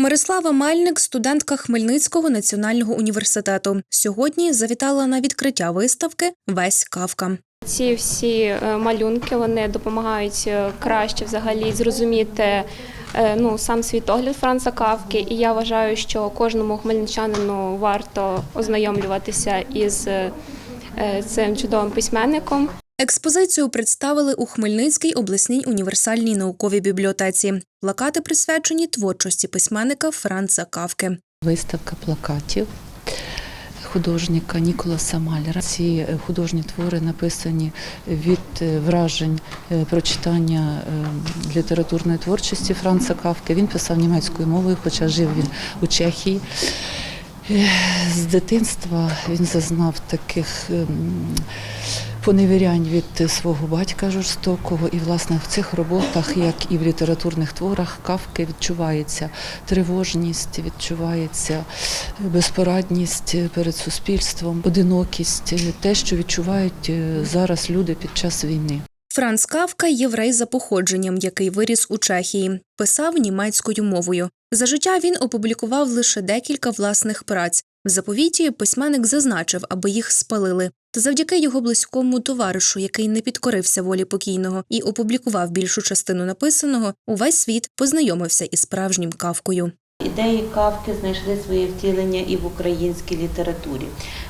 Мирослава Мельник, студентка Хмельницького національного університету. Сьогодні завітала на відкриття виставки Весь Кавка. Ці всі е, малюнки вони допомагають е, краще взагалі зрозуміти е, ну, сам світогляд Франца Кавки. І я вважаю, що кожному хмельничанину варто ознайомлюватися із цим чудовим письменником. Експозицію представили у Хмельницькій обласній універсальній науковій бібліотеці. Плакати присвячені творчості письменника Франца Кавки. Виставка плакатів художника Ніколаса Маляра. Ці художні твори написані від е, вражень е, прочитання е, літературної творчості Франца Кавки. Він писав німецькою мовою, хоча жив він у Чехії. З дитинства він зазнав таких ем, поневірянь від свого батька жорстокого. І, власне, в цих роботах, як і в літературних творах, кавки відчувається тривожність, відчувається безпорадність перед суспільством, одинокість, те, що відчувають е, зараз люди під час війни. Франц Кавка єврей за походженням, який виріс у Чехії, писав німецькою мовою. За життя він опублікував лише декілька власних праць. В заповіті письменник зазначив, аби їх спалили. Та завдяки його близькому товаришу, який не підкорився волі покійного і опублікував більшу частину написаного, увесь світ познайомився із справжнім кавкою. Ідеї кавки знайшли своє втілення і в українській літературі.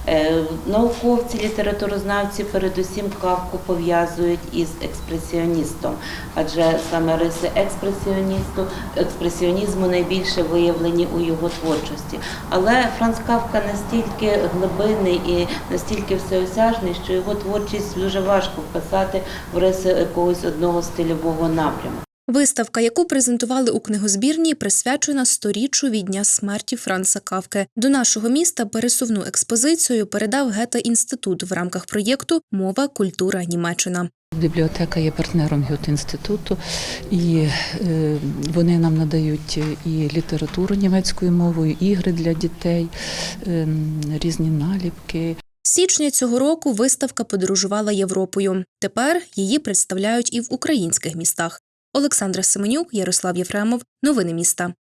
Е, Науковці, літературознавці передусім кавку пов'язують із експресіоністом, адже саме риси експресіоністу, експресіонізму найбільше виявлені у його творчості. Але Франц Кавка настільки глибинний і настільки всеосяжний, що його творчість дуже важко вписати в риси якогось одного стильового напряму. Виставка, яку презентували у книгозбірні, присвячена сторіччю від дня смерті Франца Кавки. До нашого міста пересувну експозицію передав Гета-інститут в рамках проєкту Мова, культура, Німеччина. Бібліотека є партнером Гьот-інституту, і е, вони нам надають і літературу німецькою мовою, ігри для дітей, е, різні наліпки. Січня цього року виставка подорожувала Європою. Тепер її представляють і в українських містах. Олександра Семенюк, Ярослав Єфремов. Новини міста.